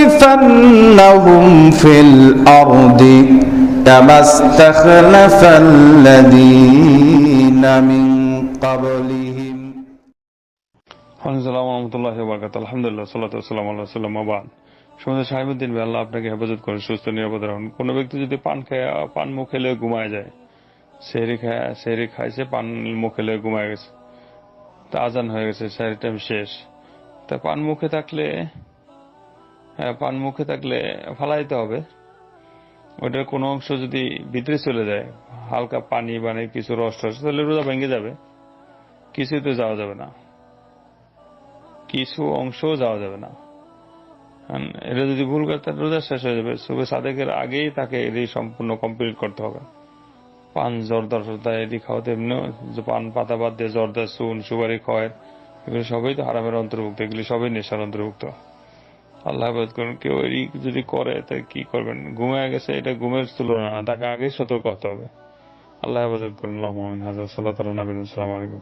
ليستخلفنهم في الأرض كما استخلف الذين من قبلهم আসসালামু রহমতুল্লাহ বরকাত আলহামদুলিল্লাহ সাল্লাহ সাল্লাম আল্লাহ সাল্লাম আবাদ সমাজের সাহিবুদ্দিন ভাই আল্লাহ আপনাকে হেফাজত করেন সুস্থ নিরাপদ রাখুন কোনো ব্যক্তি যদি পান খায় পান মুখ খেলে ঘুমায় যায় সেহরি খায় সেহরি খাইছে পান মুখ খেলে ঘুমায় গেছে তা আজান হয়ে গেছে সেহরি টাইম শেষ তা পান মুখে থাকলে হ্যাঁ পান মুখে থাকলে ফালাইতে হবে। ওইটার কোনো অংশ যদি ভিতরে চলে যায়, হালকা পানি মানে কিছু রস টস, তাহলে রোজা ভেঙে যাবে। কিছুই তো যাওয়া যাবে না। কিছু অংশও যাওয়া যাবে না। এটা যদি ভুল করে তার রোজা শেষ হয়ে যাবে। সুবে সাদেকের আগেই তাকে এটি সম্পূর্ণ কমপ্লিট করতে হবে। পান জর্দা টর্দা এটি খাওয়াতে এমনি পান পাতা বাদ দিয়ে জর্দা সুন সুপারি, খয়ের এগুলো সবই তো হারামের অন্তর্ভুক্ত, এগুলি সবই নেশার অন্তর্ভুক্ত। আল্লাহ হাফেজ করুন, কেউ এই যদি করে তাই কি করবেন? ঘুমিয়ে গেছে, এটা ঘুমের তুলনা না, তাকে আগেই সতর্ক হতে হবে। আল্লাহ হাফেজ করুন আল্লাহ হাজার সাল্লাহ নবীন সালাম আলাইকুম।